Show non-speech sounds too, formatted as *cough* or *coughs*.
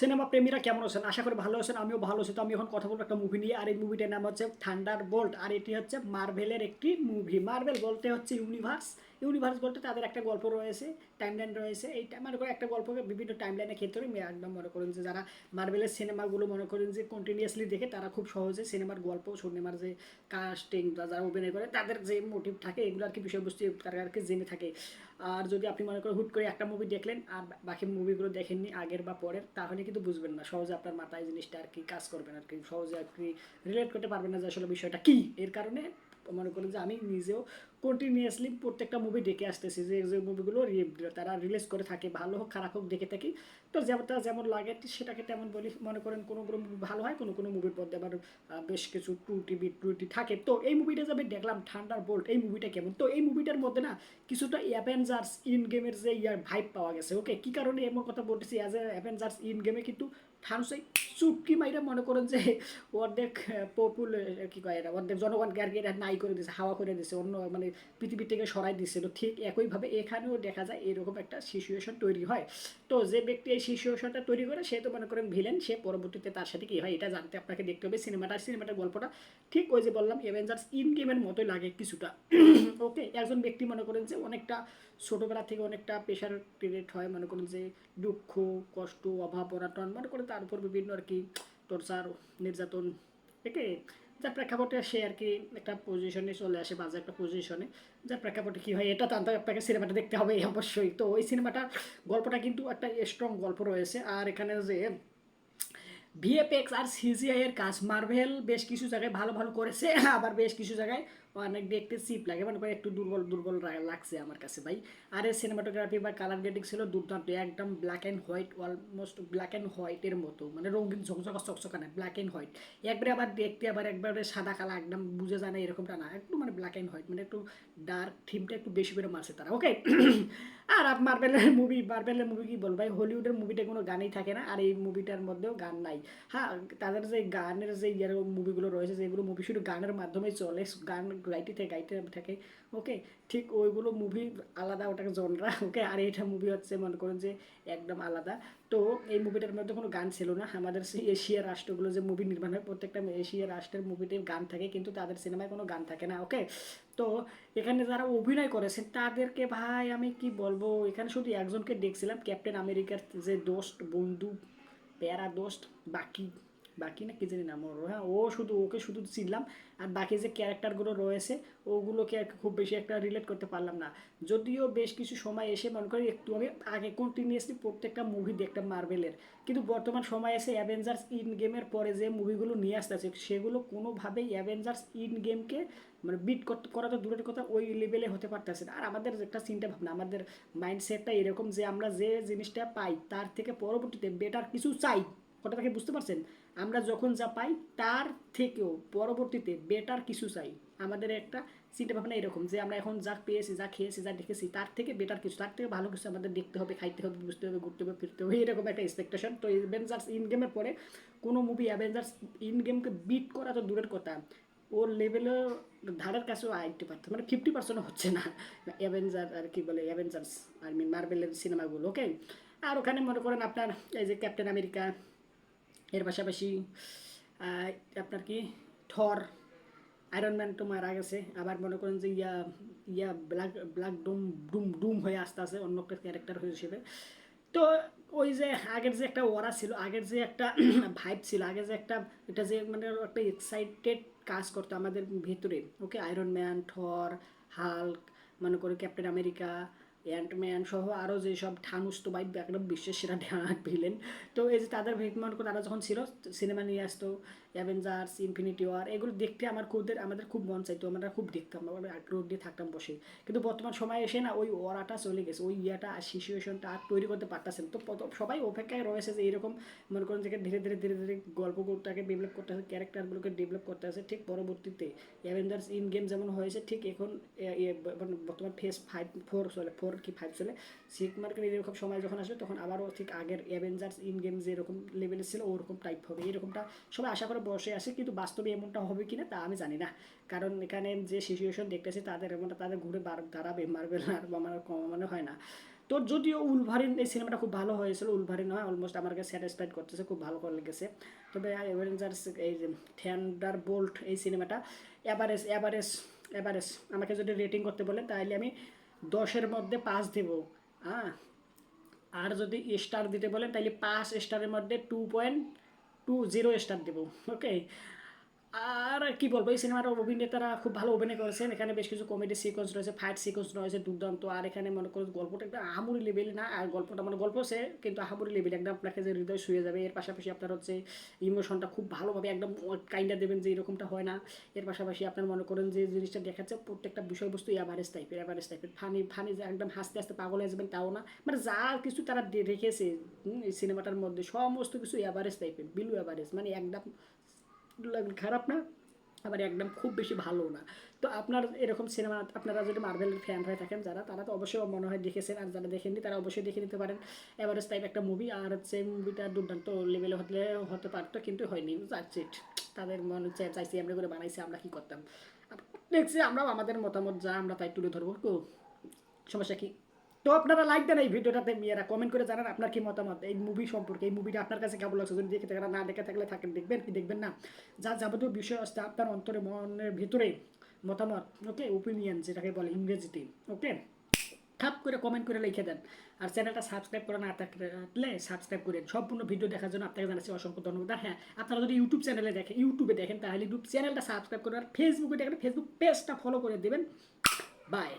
Cinema প্রেমীরা কেমন আছেন? আশা করি ভালো আছেন, আমিও ভালো আছি। তো আমি এখন কথা বলব একটা মুভি নিয়ে। আর এই মুভিটার নাম হচ্ছে থান্ডার বোল্ট আর এটি হচ্ছে মার্ভেলের একটি মুভি মার্ভেল বলতে হচ্ছে ইউনিভার্স ইউনিভার্স বলতে তাদের একটা গল্প রয়েছে টাইমলাইন রয়েছে। এই মনে করে একটা গল্পকে বিভিন্ন টাইমলাইনের ক্ষেত্রে একদম মনে করেন যে যারা মার্ভেলের সিনেমাগুলো মনে করেন যে কন্টিনিউয়াসলি দেখে, তারা খুব সহজে সিনেমার গল্প সিনেমার যে কাস্টিং যারা অভিনয় করে, তাদের যে মোটিভ থাকে, এগুলো আর কি বিষয়বস্তু, তারা আর কি জেনে থাকে। আর যদি আপনি মনে করেন হুট করে একটা মুভি দেখলেন, আর বাকি মুভিগুলো দেখেননি আগের বা পরের, তাহলে কিন্তু বুঝবেন না, সহজে আপনার মাথায় জিনিসটা আর কি কাজ করবেন আর কি সহজে আর কি রিলেট করতে পারবেন না যে আসলে বিষয়টা কী। এর কারণে মনে করেন যে আমি নিজেও কন্টিনিউয়াসলি প্রত্যেকটা মুভি দেখে আসতেছি যে যে মুভিগুলো তারা রিলিজ করে থাকে, ভালো হোক, খারাপ হোক, দেখে থাকি। তো যেমনটা যেমন লাগে সেটাকে তেমন বলি, মনে করেন কোনো কোনো মুভি ভালো হয়, কোনো কোনো মুভির মধ্যে আবার বেশ কিছু বিট টুটি থাকে। তো এই মুভিটা যে আমি দেখলাম ঠান্ডার বোল্ট এই মুভিটা কেমন? তো এই মুভিটার মধ্যে না, কিছুটা অ্যাভেঞ্জার্স ইন গেমের যে ইয়ার ভাইব পাওয়া গেছে ওকে কী কারণে এমন কথা বলতেছি অ্যাজ এ অ্যাভেঞ্জার্স ইন গেমে কিন্তু থানুসাই চুটকি মাইরা মনে করেন যে অর্ধেক পপুল কি কয় এটা অর্ধেক জনগণকে আর কি নাই করে দিছে, হাওয়া করে দিছে, অন্য মানে পৃথিবী থেকে সরাই দিচ্ছে তো ঠিক একইভাবে এখানেও দেখা যায় এরকম একটা সিচুয়েশন তৈরি হয়। তো যে ব্যক্তি এই সিচুয়েশনটা তৈরি করে, সে তো মনে করেন ভিলেন সে পরবর্তীতে তার সাথে কি হয়, এটা জানতে আপনাকে দেখতে হবে। সিনেমাটা সিনেমাটার গল্পটা ঠিক ওই যে বললাম অ্যাভেঞ্জার্স ইন গেমের মতোই লাগে কিছুটা। *coughs* ওকে একজন ব্যক্তি মনে করেন যে অনেকটা ছোটোবেলা থেকে অনেকটা প্রেশার ক্রিয়েট হয়, মনে করেন যে দুঃখ, কষ্ট, অভাব, অনাটন, মনে করেন তার উপর বিভিন্ন আর কি টর্চার নির্যাতন একে? যার প্রেক্ষাপটে সে আর কি একটা পজিশনে চলে আসে, বাজে একটা পজিশনে যার প্রেক্ষাপটে কী হয়, এটা তো আপনাকে সিনেমাটা দেখতে হবে অবশ্যই। তো ওই সিনেমাটার গল্পটা কিন্তু একটা স্ট্রং গল্প রয়েছে। আর এখানে যে ভিএফএক্স আর সিজিআই এর কাজ মার্ভেল বেশ কিছু জায়গায় ভালো ভালো করেছে, আবার বেশ কিছু জায়গায় অনেক দেখতে চিপ লাগে। মানে একটু দুর্বল দুর্বল লাগছে আমার কাছে ভাই। আর এর সিনেমাটোগ্রাফি বা কালার গ্রেডিং ছিল দুর্দান্ত। একদম black and white almost black and হোয়াইটের মতো। মানে রঙিন ঝকঝকা, চকচকা না ব্ল্যাক অ্যান্ড হোয়াইট একবারে আবার দেখতে আবার একবারে সাদা কালা একদম বুঝে যায় না এরকমটা না। একটু মানে ব্ল্যাক অ্যান্ড হোয়াইট মানে একটু ডার্ক থিমটা একটু বেশি করে মারছে তারা। ওকে *coughs* আর মার্বেলের মুভি মার্বেলের মুভি কি বলব ভাই? হলিউডের মুভিতে কোনো গানই থাকে না। আর এই মুভিটার মধ্যেও গান নাই। হ্যাঁ তাদের যে গানের যে ইয়ার মুভিগুলো রয়েছে, যেগুলো মুভি শুধু গানের মাধ্যমে চলে, গান থাকে গাইতে থাকে ওকে ঠিক ওইগুলো মুভি আলাদা, ওটাকে জনরা ওকে আর এইটা মুভি হচ্ছে, মনে করেন যে, একদম আলাদা। তো এই মুভিটার মধ্যে কোনো গান ছিল না। আমাদের সেই এশিয়ার রাষ্ট্রগুলো যে মুভি নির্মাণ হয়, প্রত্যেকটা এশিয়ার রাষ্ট্রের মুভিতে গান থাকে, কিন্তু তাদের সিনেমায় কোনো গান থাকে না ওকে তো এখানে যারা অভিনয় করেছেন তাদেরকে ভাই আমি কি বলব? এখানে শুধু একজনকে দেখছিলাম ক্যাপ্টেন আমেরিকার যে দোস্ত বন্ধু প্যারা দোস্ত, বাকি বাকি না কি জানি নাম ওর হ্যাঁ ও শুধু, ওকে শুধু চিনলাম। আর বাকি যে ক্যারেক্টারগুলো রয়েছে, ওগুলোকে খুব বেশি একটা রিলেট করতে পারলাম না। যদিও বেশ কিছু সময় এসে মনে করি একটু আমি আগে কন্টিনিউয়াসলি প্রত্যেকটা মুভি দেখতাম মার্বেলের কিন্তু বর্তমান সময় এসে অ্যাভেঞ্জার্স ইন গেমের পরে যে মুভিগুলো নিয়ে আসতেছে সেগুলো কোনোভাবেই অ্যাভেঞ্জার্স ইন গেমকে মানে বিট করতে, করা তো দূরের কথা, ওই লেভেলে হতে পারতেছে আর আমাদের একটা চিন্তা ভাবনা, আমাদের মাইন্ডসেটটা এরকম যে আমরা যে জিনিসটা পাই, তার থেকে পরবর্তীতে বেটার কিছু চাই। কথাটাকে বুঝতে পারছেন? আমরা যখন যা পাই, তার থেকেও পরবর্তীতে বেটার কিছু চাই। আমাদের একটা চিন্তা ভাবনা এরকম যে আমরা এখন যা পেয়েছি, যা খেয়েছি, যা দেখেছি, তার থেকে বেটার কিছু, তার থেকে ভালো কিছু আমাদের দেখতে হবে, খাইতে হবে, বুঝতে হবে, ঘুরতে হবে, ফিরতে হবে, এরকম একটা এক্সপেকটেশন তো অ্যাভেঞ্জার্স ইন গেমের পরে কোনো মুভি অ্যাভেঞ্জার্স ইন গেমকে বিট করা তো দূরের কথা। ওর লেভেলের ধারের কাছেও আইতে পারতো মানে ফিফটি পার্সেন্টও হচ্ছে না। অ্যাভেঞ্জার আর কি বলে অ্যাভেঞ্জার্স আই মিন মার্বেলের সিনেমাগুলো ওকে আর ওখানে মনে করেন আপনার এই যে ক্যাপ্টেন আমেরিকা এর পাশাপাশি আপনার কি? থর আয়রন ম্যান তো মারা গেছে। আবার মনে করেন যে ইয়া ইয়া ব্ল্যাক ব্ল্যাক ডুম ডুম ডুম হয়ে আসতে আসে অন্য একটা ক্যারেক্টার হয়ে হিসেবে তো ওই যে আগের যে একটা ওরা ছিল, আগের যে একটা *clears throat* ভাইব ছিল, আগের যে একটা, এটা যে মানে একটা এক্সাইটেড কাজ করতো আমাদের ভেতরে ওকে আয়রন ম্যান থর হাল্ক মনে করে ক্যাপ্টেন আমেরিকা অ্যান্টম্যান সহ আরও যেসব ঠানুস তো বাইক একদম বিশ্বের সেরা ভিলেন তো এই যে তাদের মনে করে তারা যখন ছিল, সিনেমা নিয়ে আসতো অ্যাভেঞ্জার্স ইনফিনিটি ওয়ার এগুলো দেখতে আমার খুব আমাদের খুব মন চাইতো, আমরা খুব দেখতাম, আমরা আগ্রহ দিয়ে থাকতাম বসে। কিন্তু বর্তমান সময় এসে না ওই ওরাটা চলে গেছে, ওই ইয়াটা আর সিচুয়েশনটা আর তৈরি করতে পারতেছেন তো সবাই অপেক্ষায় রয়েছে যে এরকম মনে করেন যে ধীরে ধীরে ধীরে ধীরে গল্পটাকে ডেভেলপ করতে আছে ক্যারেক্টারগুলোকে ডেভেলপ করতে আছে ঠিক পরবর্তীতে অ্যাভেঞ্জার্স ইন গেম যেমন হয়েছে, ঠিক এখন মানে বর্তমান ফেস ফাইভ ফোর চলে ফোর কি ফাইভ চলে? সিক মার্কেট এরকম সময় যখন আসবে, তখন আবারও ঠিক আগের অ্যাভেঞ্জার্স ইন গেম যেরকম লেভেলে ছিল, ওরকম টাইপ হবে। এরকমটা সবাই আশা করে বসে আসে কিন্তু বাস্তবে এমনটা হবে কিনা তা আমি জানি না। কারণ এখানে যে সিচুয়েশন দেখতেছি, তাদের এমনটা তাদের ঘুরে বার দাঁড়াবে মার্বেল আর আমার কমানো হয় না। তো যদিও উলভারিন এই সিনেমাটা খুব ভালো হয়েছিল, উলভারিন হয় অলমোস্ট আমার কাছে স্যাটিসফাইড করতেছে, খুব ভালো করে লেগেছে। তবে অ্যাভেঞ্জার্স এই থ্যান্ডার বোল্ট এই সিনেমাটা অ্যাভারেজ অ্যাভারেজ অ্যাভারেজ আমাকে যদি রেটিং করতে বলে তাহলে আমি দশের মধ্যে পাঁচ দেব হ্যাঁ? আর যদি স্টার দিতে বলেন তাহলে পাঁচ স্টারের মধ্যে two point two zero star দেবো ওকে আর কি বলব, এই সিনেমাটার অভিনেতারা খুব ভালো অভিনয় করেছেন। এখানে বেশ কিছু কমেডি সিকোয়েন্স রয়েছে ফাইট সিকোয়েন্স রয়েছে, দুর্দান্ত। আর এখানে মনে করো গল্পটা একদম আহামুরি লেভেল না, আর গল্পটা মানে গল্প সে কিন্তু আহামুরি লেভেল একদম আপনাকে যে হৃদয় শুয়ে যাবে। এর পাশাপাশি আপনার হচ্ছে ইমোশনটা খুব ভালোভাবে একদম কাইন্ডা দেবেন যে এরকমটা হয় না। এর পাশাপাশি আপনার মনে করেন যে জিনিসটা দেখাচ্ছে প্রত্যেকটা বিষয়বস্তু অ্যাভারেজ টাইপের অ্যাভারেজ টাইপের ফানি ফানি যে একদম হাসতে হাসতে পাগল হয়ে যাবেন তাও না। মানে যা কিছু তারা রেখেছে এই সিনেমাটার মধ্যে, সমস্ত কিছু অ্যাভারেজ টাইপের বিলু অ্যাভারেজ মানে একদম খারাপ না, আবার একদম খুব বেশি ভালো না। তো আপনার এরকম সিনেমা আপনারা যদি মার্বেলের ফ্যান হয়ে থাকেন যারা, তারা তো অবশ্যই মনে হয় দেখেছেন, আর যারা দেখেননি তারা অবশ্যই দেখে নিতে পারেন। এভারেজ টাইপ একটা মুভি আর হচ্ছে মুভিটা দুর্দান্ত লেভেলে হতে হতে পারতো, কিন্তু হয়নি। দ্যাটস তাদের মনে হচ্ছে, চাইছি আমরা করে বানাইছি, আমরা কী করতাম? দেখছি আমরাও আমাদের মতামত, যা আমরা তাই তুলে ধরবো। তো সমস্যা কি? তো আপনারা লাইক দেন এই ভিডিওটাতে, মেয়েরা কমেন্ট করে জানান আপনার কি মতামত এই মুভি সম্পর্কে, এই মুভিটা আপনার কাছে কেমন লাগছে? যদি দেখে থাকেন না দেখে থাকলে থাকেন, দেখবেন কি দেখবেন না? যা যাবতীয় বিষয় আসছে আপনার অন্তরে, মনের ভিতরে মতামত ওকে ওপিনিয়ন যেটাকে বলে ইংরেজিতে ওকে খাপ করে কমেন্ট করে লিখে দেন। আর চ্যানেলটা সাবস্ক্রাইব করে না থাকলে সাবস্ক্রাইব করেন সম্পূর্ণ ভিডিও দেখার জন্য আপনাকে জানাচ্ছি অসংখ্য ধন্যবাদ। হ্যাঁ আপনারা যদি ইউটিউব চ্যানেলে দেখেন ইউটিউবে দেখেন, তাহলে ইউটিউব চ্যানেলটা সাবস্ক্রাইব করবেন আর ফেসবুকে দেখেন ফেসবুক পেজটা ফলো করে দেবেন। বাই